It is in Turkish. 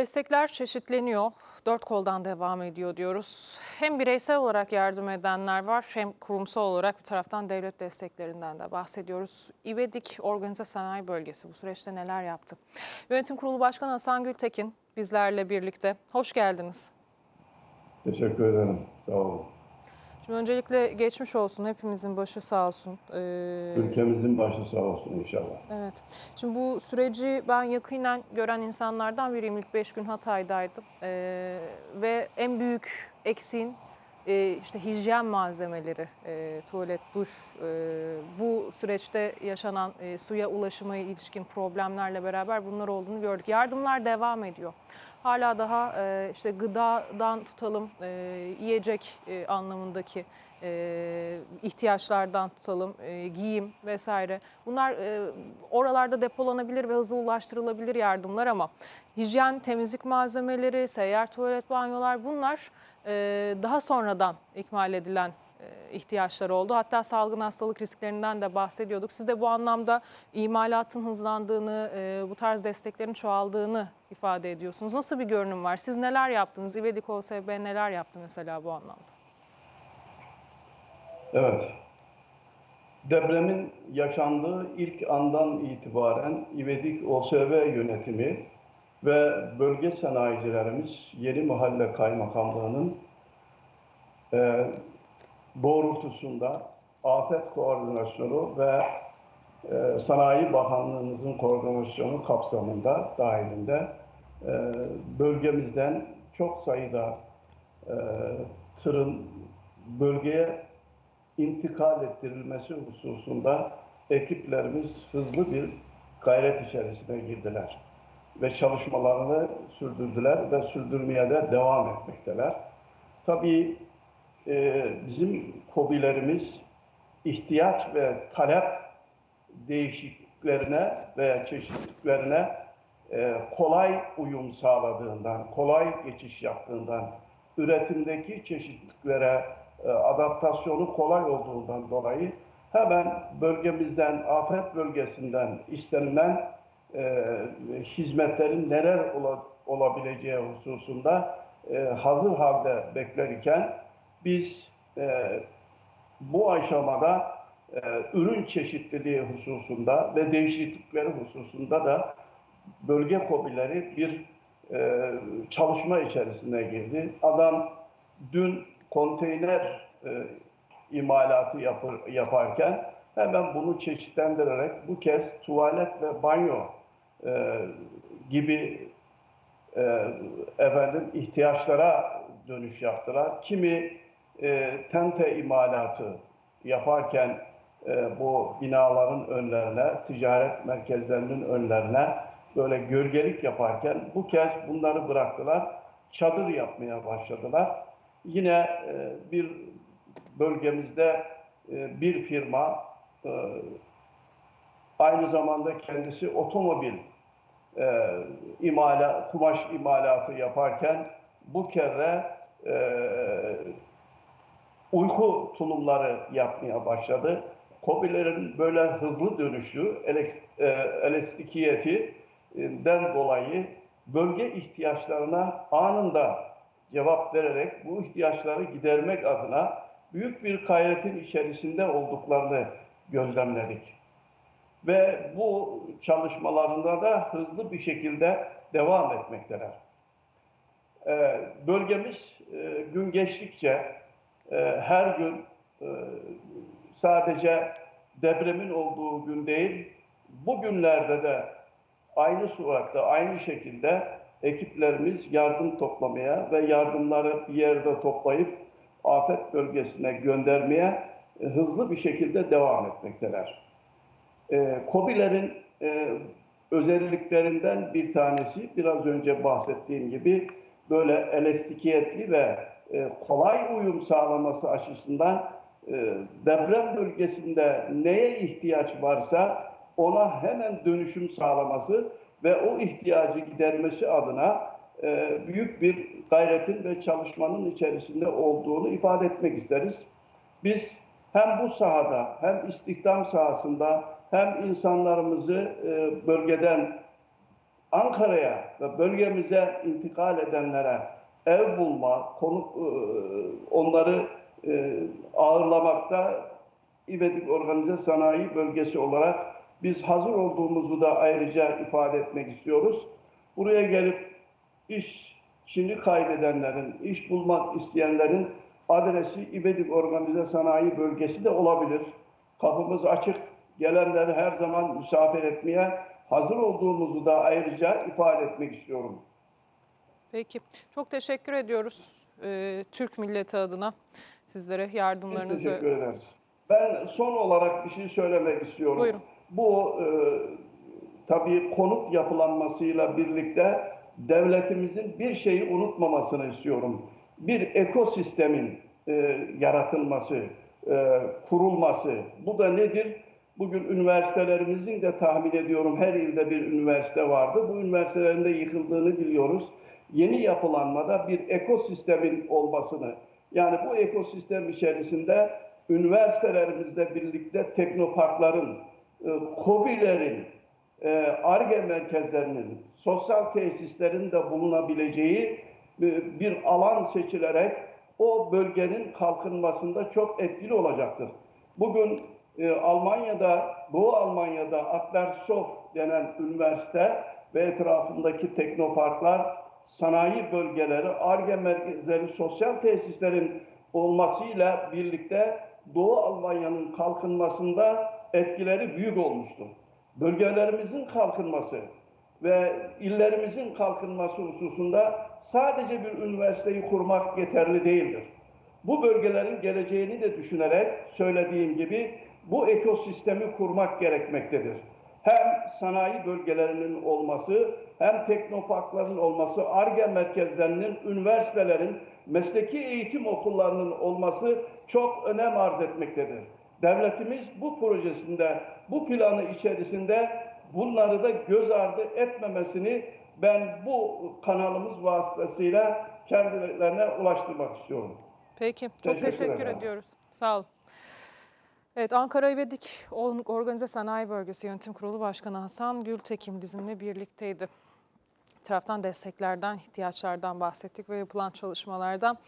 Destekler çeşitleniyor. Dört koldan devam ediyor diyoruz. Hem bireysel olarak yardım edenler var hem kurumsal olarak bir taraftan devlet desteklerinden de bahsediyoruz. İvedik Organize Sanayi Bölgesi bu süreçte neler yaptı? Yönetim Kurulu Başkanı Hasan Gültekin bizlerle birlikte. Hoş geldiniz. Teşekkür ederim. Sağ olun. Şimdi öncelikle geçmiş olsun. Hepimizin başı sağ olsun. Ee, Ülkemizin başı sağ olsun inşallah. Evet. Şimdi bu süreci ben yakinen gören insanlardan biriyim. İlk beş gün Hatay'daydım. Ee, ve en büyük eksiğin e, işte hijyen malzemeleri, e, tuvalet, duş, e, bu süreçte yaşanan e, suya ulaşıma ilişkin problemlerle beraber bunlar olduğunu gördük. Yardımlar devam ediyor. Hala daha e, işte gıdadan tutalım, e, yiyecek e, anlamındaki e, ihtiyaçlardan tutalım, e, giyim vesaire. Bunlar e, oralarda depolanabilir ve hızlı ulaştırılabilir yardımlar ama hijyen, temizlik malzemeleri, seyyar tuvalet banyolar bunlar daha sonradan ikmal edilen e, ihtiyaçlar oldu. Hatta salgın hastalık risklerinden de bahsediyorduk. Siz de bu anlamda imalatın hızlandığını, e, bu tarz desteklerin çoğaldığını ifade ediyorsunuz. Nasıl bir görünüm var? Siz neler yaptınız? İvedik OSB neler yaptı mesela bu anlamda? Evet. Depremin yaşandığı ilk andan itibaren İvedik OSV yönetimi ve bölge sanayicilerimiz Yeni Mahalle Kaymakamlığı'nın e, doğrultusunda afet koordinasyonu ve e, Sanayi Bakanlığımızın koordinasyonu kapsamında dahilinde e, bölgemizden çok sayıda e, tırın bölgeye intikal ettirilmesi hususunda ekiplerimiz hızlı bir gayret içerisine girdiler. Ve çalışmalarını sürdürdüler ve sürdürmeye de devam etmekteler. Tabii e, bizim kobilerimiz ihtiyaç ve talep değişikliklerine veya çeşitliliklerine e, kolay uyum sağladığından, kolay geçiş yaptığından, üretimdeki çeşitliklere e, adaptasyonu kolay olduğundan dolayı hemen bölgemizden, afet bölgesinden istenilen e, hizmetlerin neler ola- olabileceği hususunda e, hazır halde beklerken biz e, bu aşamada e, ürün çeşitliliği hususunda ve değişiklikleri hususunda da bölge kobileri bir e, çalışma içerisine girdi. Adam dün konteyner e, imalatı yapır, yaparken hemen bunu çeşitlendirerek bu kez tuvalet ve banyo e, gibi e, efendim ihtiyaçlara dönüş yaptılar. Kimi e, tente imalatı yaparken e, bu binaların önlerine, ticaret merkezlerinin önlerine böyle gölgelik yaparken bu kez bunları bıraktılar. Çadır yapmaya başladılar. Yine e, bir bölgemizde e, bir firma e, aynı zamanda kendisi otomobil e, imala, kumaş imalatı yaparken bu kere e, uyku tulumları yapmaya başladı. Kobilerin böyle hızlı dönüşü, elek- e, elastikiyetinden dolayı bölge ihtiyaçlarına anında cevap vererek bu ihtiyaçları gidermek adına büyük bir gayretin içerisinde olduklarını gözlemledik. Ve bu çalışmalarında da hızlı bir şekilde devam etmekteler. Ee, bölgemiz e, gün geçtikçe e, her gün e, sadece depremin olduğu gün değil, bugünlerde de aynı suratta, aynı şekilde ekiplerimiz yardım toplamaya ve yardımları bir yerde toplayıp afet bölgesine göndermeye e, hızlı bir şekilde devam etmekteler. E, KOBİ'lerin e, özelliklerinden bir tanesi biraz önce bahsettiğim gibi böyle elastikiyetli ve e, kolay uyum sağlaması açısından e, deprem bölgesinde neye ihtiyaç varsa ona hemen dönüşüm sağlaması ve o ihtiyacı gidermesi adına e, büyük bir gayretin ve çalışmanın içerisinde olduğunu ifade etmek isteriz. Biz hem bu sahada hem istihdam sahasında hem insanlarımızı e, bölgeden Ankara'ya ve bölgemize intikal edenlere ev bulma, konuk e, onları e, ağırlamakta İvedik Organize Sanayi Bölgesi olarak biz hazır olduğumuzu da ayrıca ifade etmek istiyoruz. Buraya gelip iş şimdi kaybedenlerin, iş bulmak isteyenlerin adresi İvedik Organize Sanayi Bölgesi de olabilir. Kapımız açık. Gelenleri her zaman misafir etmeye hazır olduğumuzu da ayrıca ifade etmek istiyorum. Peki. Çok teşekkür ediyoruz e, Türk milleti adına sizlere Biz yardımlarınızı. teşekkür ederiz. Ben son olarak bir şey söylemek istiyorum. Buyurun. Bu e, tabii konut yapılanmasıyla birlikte devletimizin bir şeyi unutmamasını istiyorum. Bir ekosistemin e, yaratılması, e, kurulması. Bu da nedir? Bugün üniversitelerimizin de tahmin ediyorum her ilde bir üniversite vardı. Bu üniversitelerin de yıkıldığını biliyoruz. Yeni yapılanmada bir ekosistemin olmasını, yani bu ekosistem içerisinde üniversitelerimizle birlikte teknoparkların, e, KOBİ'lerin, ARGE merkezlerinin, sosyal tesislerin de bulunabileceği e, bir alan seçilerek o bölgenin kalkınmasında çok etkili olacaktır. Bugün e, Almanya'da, Doğu Almanya'da Atlershof denen üniversite ve etrafındaki teknoparklar, sanayi bölgeleri, ARGE merkezleri, sosyal tesislerin olmasıyla birlikte Doğu Almanya'nın kalkınmasında etkileri büyük olmuştur. Bölgelerimizin kalkınması ve illerimizin kalkınması hususunda sadece bir üniversiteyi kurmak yeterli değildir. Bu bölgelerin geleceğini de düşünerek söylediğim gibi bu ekosistemi kurmak gerekmektedir. Hem sanayi bölgelerinin olması, hem teknoparkların olması, ARGE merkezlerinin, üniversitelerin, mesleki eğitim okullarının olması çok önem arz etmektedir. Devletimiz bu projesinde, bu planı içerisinde bunları da göz ardı etmemesini ben bu kanalımız vasıtasıyla kendilerine ulaştırmak istiyorum. Peki. Çok Teşekkür teşekkür ediyoruz. Sağ olun. Evet Ankara İvedik Organize Sanayi Bölgesi Yönetim Kurulu Başkanı Hasan Gültekin bizimle birlikteydi. Bir taraftan desteklerden, ihtiyaçlardan bahsettik ve yapılan çalışmalardan.